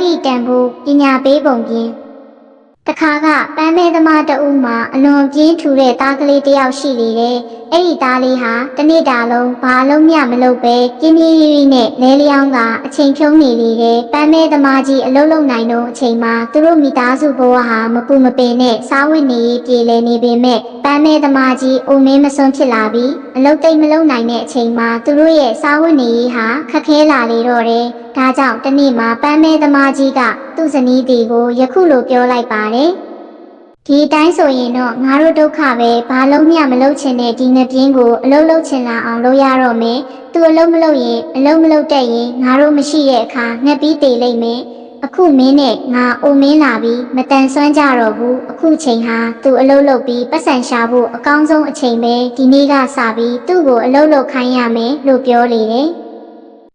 လုပ်ဤတန်ဖို့ပညာပေးပုံပြင်တခါကပန်းမဲသမားတဦးမှာအလွန်ပြင်းထူတဲ့သားကလေးတစ်ယောက်ရှိလေတယ်။ အဲ့ဒီသားလေးဟာတစ်နေ့တာလုံးဘာလုံးမျှမလုပ်ပဲပြင်းပြင်းရီရီနဲ့လဲလျောင်းကအချိန်ဖြုံးနေလေတယ်။ပန်းမဲသမားကြီးအလုံးလုံးနိုင်တော့အချိန်မှာသူတို့မိသားစုဘဝဟာမပူမပင်နဲ့စားဝတ်နေရေးပြေလည်နေပေမဲ့ပန်းမဲသမားကြီးအိုမင်းမစွန်းဖြစ်လာပြီးအလုတ်သိမ့်မလုံးနိုင်တဲ့အချိန်မှာသူတို့ရဲ့စားဝတ်နေရေးဟာခက်ခဲလာလေတော့တယ်။ဒါကြောင့်တနေ့မှာပန်းမဲသမားကြီးကသူ့ဇနီးတီကိုယခုလိုပြောလိုက်ပါတယ်။ ဒီအတိုင်းဆိုရင်တော့ငါတို့ဒုက္ခပဲဘာလုံးမျှမလုပ်ချင်တဲ့ဒီငပြင်းကိုအလုံးလုံးချင်လာအောင်လုပ်ရတော့မယ်။သူအလုံးမလုပ်ရင်အလုံးမလုပ်တတ်ရင်ငါတို့မရှိတဲ့အခါငှက်ပြီးတည်လိမ့်မယ်။အခုမင်းနဲ့ငါအိုမင်းလာပြီးမတန်ဆွမ်းကြတော့ဘူး။အခုချိန်ဟာသူအလုံးလုပ်ပြီးပတ်စံရှာဖို့အကောင်းဆုံးအချိန်ပဲဒီနေ့ကစပြီးသူ့ကိုအလုံးလုပ်ခိုင်းရမယ်လို့ပြောလေတယ်။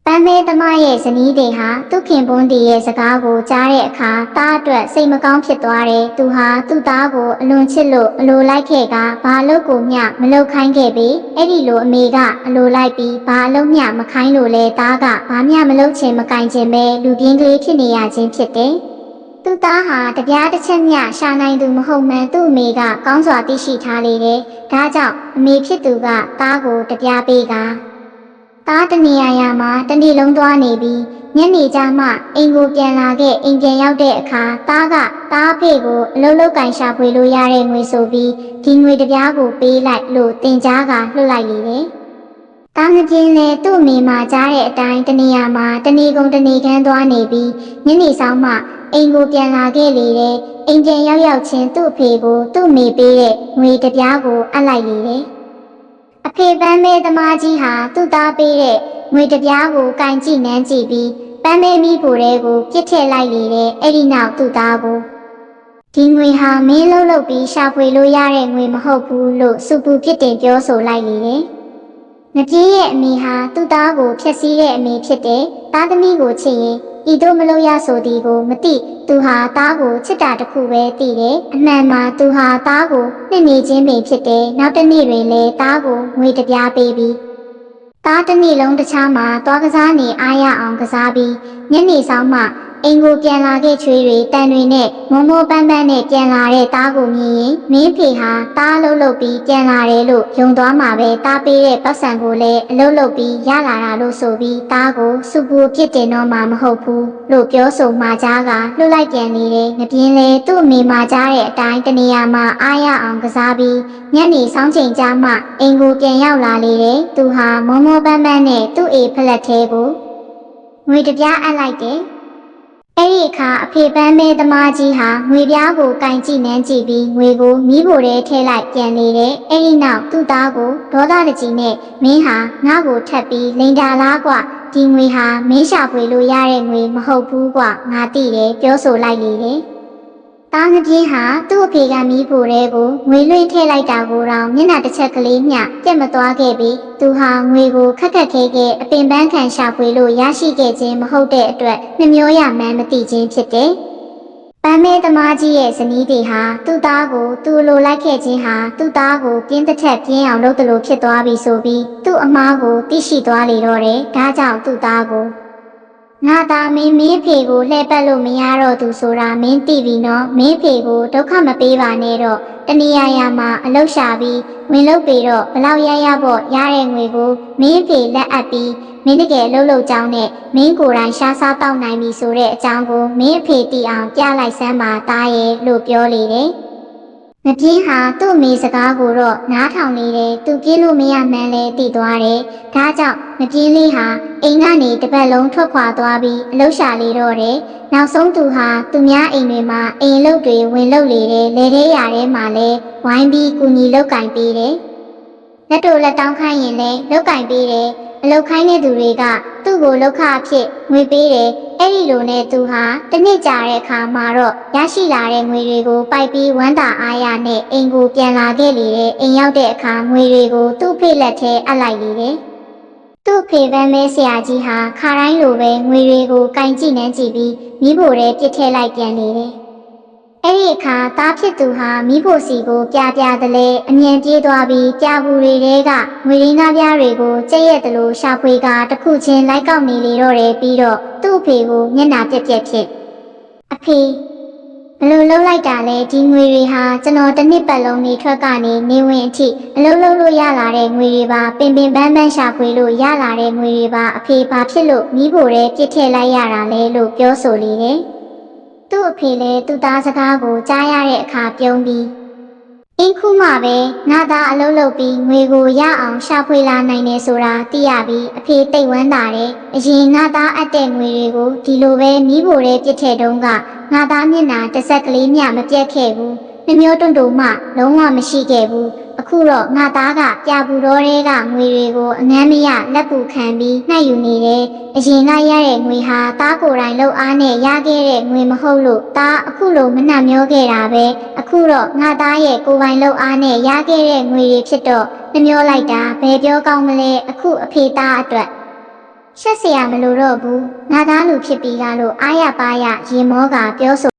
ပန်းမဲသမားရဲ့ဇနီးတွေဟာသူခင်ပွန်းတီရဲ့စကားကိုကြားတဲ့အခါတားအတွက်စိတ်မကောင်းဖြစ်သွားတယ်။သူဟာသူ့သားကိုအလွန်ချစ်လို့အလိုလိုက်ခဲ့ကဘာလို့ကိုမျှမလုပ်ခိုင်းခဲ့ပြီ။အဲ့ဒီလိုအမေကအလိုလိုက်ပြီးဘာလို့မျှမခိုင်းလို့လဲသားကဘာမျှမလုပ်ချင်မကင်ချင်ပဲလူပြင်းကလေးဖြစ်နေရခြင်းဖြစ်တယ်။သူသားဟာတပြားတစ်ချက်မျှရှာနိုင်သူမဟုတ်မှန်သူ့အမေကကောင်းစွာသိရှိထားလေတယ်။ဒါကြောင့်အမေဖြစ်သူကသားကိုတပြားပေး ကသားတနေရာရာမှာတနေ့လုံးသွားနေပြီးညနေကျမှအိမ်ကိုပြန်လာခဲ့အိမ်ပြန်ရောက်တဲ့အခါသားကသားအဖေကိုအလုံးလုံးကန်ရှာဖွေလို့ရတဲ့ငွေဆိုပြီးဒီငွေတစ်ပြားကိုပေးလိုက်လို့တင်ကြားကလွှတ်လိုက်လေတယ်။သားငပြင်းလဲသူ့အမိမှာကြားတဲ့အတိုင်းတနေရာမှာတနေကုန်တနေခမ်းသွားနေပြီးညနေဆောင်မှအိမ်ကိုပြန်လာခဲ့လေတယ်။အိမ်ပြန်ရောက်ရောက်ချင်းသူ့အဖေကိုသူ့အမိပေးတဲ့ငွေတစ်ပြားကိုအပ်လိုက်လေတယ်။ အဖေပန်းမဲသမားကြီးဟာသူ့သားပေးတဲ့ငွေတစ်ပြားကိုကင်ကြည့်နန်းကြည့်ပြီးပန်းမဲမိဖို့တဲ့ကိုပြစ်ထည့်လိုက်လေတဲ့အဲ့ဒီနောက်သူ့သားကိုဒီငွေဟာမင်းလုံးလုံးပြီးရှာဖွေလို့ရတဲ့ငွေမဟုတ်ဘူးလို့စုပူပြစ်တင်ပြောဆိုလိုက်လေတဲ့ငပြေးရဲ့အမိဟာသူ့သားကိုဖျက်ဆီးတဲ့အမိဖြစ်တဲ့သားသမီးကိုချစ်ရင် ဤတို့မလို့ရဆိုသည်ကိုမသိသူဟာသားကိုချစ်တာတစ်ခုပဲသိတယ်အမှန်မှာသူဟာသားကိုနှစ်နေချင်းပင်ဖြစ်တယ်နောက်တစ်နေ့တွင်လည်းသားကိုငွေတစ်ပြားပေးပြီးသားတစ်နေ့လုံးတခြားမှာသွားကစားနေအားရအောင်ကစားပြီးညနေဆောင်မှ အိမ်ကိုပြန်လာခဲ့ချွေးတွေတန်တွေနဲ့မောမောပန်းပန်းနဲ့ပြန်လာတဲ့သားကိုမြင်ရင်မင်းဖေဟာသားလှုပ်လှုပ်ပြီးပြန်လာတယ်လို့ယုံသွားမှာပဲသားပေးတဲ့ပတ်စံကိုလည်းအလုပ်လုပ်ပြီးရလာတာလို့ဆိုပြီးသားကိုစုပူပြစ်တင်တော့မှာမဟုတ်ဘူးလို့ပြောဆိုမှကြားကလှုပ်လိုက်ပြန်နေတယ်ငပြင်းလေသူ့အမေမှကြားတဲ့အတိုင်းတနေရာမှာအားရအောင်ကစားပြီးညနေဆောင်ချိန်ကြားမှအိမ်ကိုပြန်ရောက်လာလေတယ်သူဟာမောမောပန်းပန်းနဲ့သူ့အေဖလက်သေးကိုငွေတစ်ပြားအပ်လိုက်တယ် အဲ့ဒီအခါအဖေပန်းမဲသမားကြီးဟာငွေပြားကိုကင်ကြည့်နှမ်းကြည့်ပြီးငွေကိုမိဖို့ထဲထည့်လိုက်ပြန်နေတယ်။အဲ့ဒီနောက်သူ့သားကိုဒေါသတကြီးနဲ့မင်းဟာငါ့ကိုထပ်ပြီးလိန်တာလားကွဒီငွေဟာမင်းရှာဖွေလို့ရတဲ့ငွေမဟုတ်ဘူးကွငါသိတယ်ပြောဆိုလိုက်လေတယ်။ သားငပြင်းဟာသူ့အဖေကမိဖို့ထဲကိုငွေလွှင့်ထည့်လိုက်တာကိုတော့မျက်နှာတစ်ချက်ကလေးမျှပြတ်မသွားခဲ့ပြီးသူဟာငွေကိုခက်ခက်ခဲခဲအပင်ပန်းခံရှာဖွေလို့ရရှိခဲ့ခြင်းမဟုတ်တဲ့အတွက်နှမျောရမှန်းမသိခြင်းဖြစ်တယ်။ပန်းမဲသမားကြီးရဲ့ဇနီးတွေဟာသူ့သားကိုသူ့လိုလိုက်ခဲ့ခြင်းဟာသူ့သားကိုပြင်းတစ်ထက်ပြင်းအောင်လုပ်တယ်လို့ဖြစ်သွားပြီဆိုပြီးသူ့အမားကိုသိရှိသွားလေတော့တယ်။ဒါကြောင့်သူ့သားကို ငါသားမင်းမင်းဖေကိုလှည့်ပတ်လို့မရတော့သူဆိုတာမင်းသိပြီနော်မင်းဖေကိုဒုက္ခမပေးပါနဲ့တော့တနေရာရာမှာအလုရှာပြီးဝင်လုတ်ပေတော့ဘလောက်ရရပေါ့ရတဲ့ငွေကိုမင်းဖေလက်အပ်ပြီးမင်းတကယ်လှုပ်လှုပ်ကြောင်းနဲ့မင်းကိုယ်တိုင်ရှားစားတောက်နိုင်ပြီဆိုတဲ့အကြောင်းကိုမင်းအဖေသိအောင်ပြလိုက်စမ်းပါသားရဲ့လို့ပြောလေတယ် မပြင်းဟာသူ့အမေစကားကိုတော့နားထောင်နေတယ်သူပြေးလို့မရမှန်းလဲသိသွားတယ်ဒါကြောင့်မပြင်းလေးဟာအိမ်ကနေတစ်ပတ်လုံးထွက်ခွာသွားပြီးအလုရှာလေတော့တယ်နောက်ဆုံးသူဟာသူများအိမ်တွေမှာအိမ်လုတ်တွေဝင်လုတ်လေတယ်လေထဲရာထဲမှာလဲဝိုင်းပြီးကူညီလုတ်ကင်ပေးတယ်လက်တို့လက်တောင်းခိုင်းရင်လဲလုတ်ကင်ပေးတယ် အလုတ်ခိုင်းတဲ့သူတွေကသူ့ကိုလောက်ခအဖြစ်ငွေပေးတယ်အဲ့ဒီလိုနဲ့သူဟာတစ်နှစ်ကြာတဲ့အခါမှာတော့ရရှိလာတဲ့ငွေတွေကိုပိုက်ပြီးဝမ်းသာအားရနဲ့အိမ်ကိုပြန်လာခဲ့လေတဲ့အိမ်ရောက်တဲ့အခါငွေတွေကိုသူ့ဖေလက်ထဲအပ်လိုက်လေတယ်သူ့ဖေပန်းမဲဆရာကြီးဟာခါတိုင်းလိုပဲငွေတွေကိုကင်ကြည့်နှမ်းကြည့်ပြီးမိဖို့ထဲပြစ်ထည့်လိုက်ပြန်နေတယ်။ အဲ့ဒီအခါသားဖြစ်သူဟာမိဖို့စီကိုပြပြတလဲအမြန်ပြေးသွားပြီးပြဘူးတွေထဲကငွေရင်းသားပြားတွေကိုကြက်ရက်တလို့ရှာဖွေကတစ်ခုချင်းလိုက်ကောက်နေလေတော့တယ်ပြီးတော့သူ့ဖေကိုမျက်နှာပြက်ပြက်ဖြစ်အဖေဘယ်လိုလုပ်လိုက်တာလဲဒီငွေတွေဟာကျွန်တော်တစ်နှစ်ပတ်လုံးနေထွက်ကနေနေဝင်အထိအလုပ်လုပ်လို့ရလာတဲ့ငွေတွေပါပင်ပင်ပန်းပန်းရှာဖွေလို့ရလာတဲ့ငွေတွေပါအဖေဘာဖြစ်လို့မိဖို့တဲ့ပြစ်ထည့်လိုက်ရတာလဲလို့ပြောဆိုလေတယ် သူ့အဖေလည်းသူ့သားစကားကိုကြားရတဲ့အခါပြုံးပြီးအင်းခုမှပဲငါသားအလုပ်လုပ်ပြီးငွေကိုရအောင်ရှာဖွေလာနိုင်တယ်ဆိုတာသိရပြီးအဖေတိတ်ဝမ်းသာတယ်အရင်ငါသားအပ်တဲ့ငွေတွေကိုဒီလိုပဲမိဖို့တဲ့ပြစ်ထည့်တုံးကငါသားမျက်နှာတစ်ဆက်ကလေးမျှမပြတ်ခဲ့ဘူးနှမျိုးတွန့်တူမှလုံးဝမရှိခဲ့ဘူး အခုတော့ငါသားကပြပူတော်တွေကငွေတွေကိုအငမ်းမရလက်ပူခံပြီးနှိုက်ယူနေတယ်အရင်ကရတဲ့ငွေဟာသားကိုယ်တိုင်လှုပ်အားနဲ့ရခဲ့တဲ့ငွေမဟုတ်လို့သားအခုလိုမနှံ့မျောခဲ့တာပဲအခုတော့ငါသားရဲ့ကိုယ်ပိုင်လှုပ်အားနဲ့ရခဲ့တဲ့ငွေတွေဖြစ်တော့နှမျောလိုက်တာဘယ်ပြောကောင်းမလဲအခုအဖေသားအတွက် ရှက်เสียမလို့တော့ဘူးငါသားလူဖြစ်ပြီးကားလို့အားရပါရရေမောကပြောဆို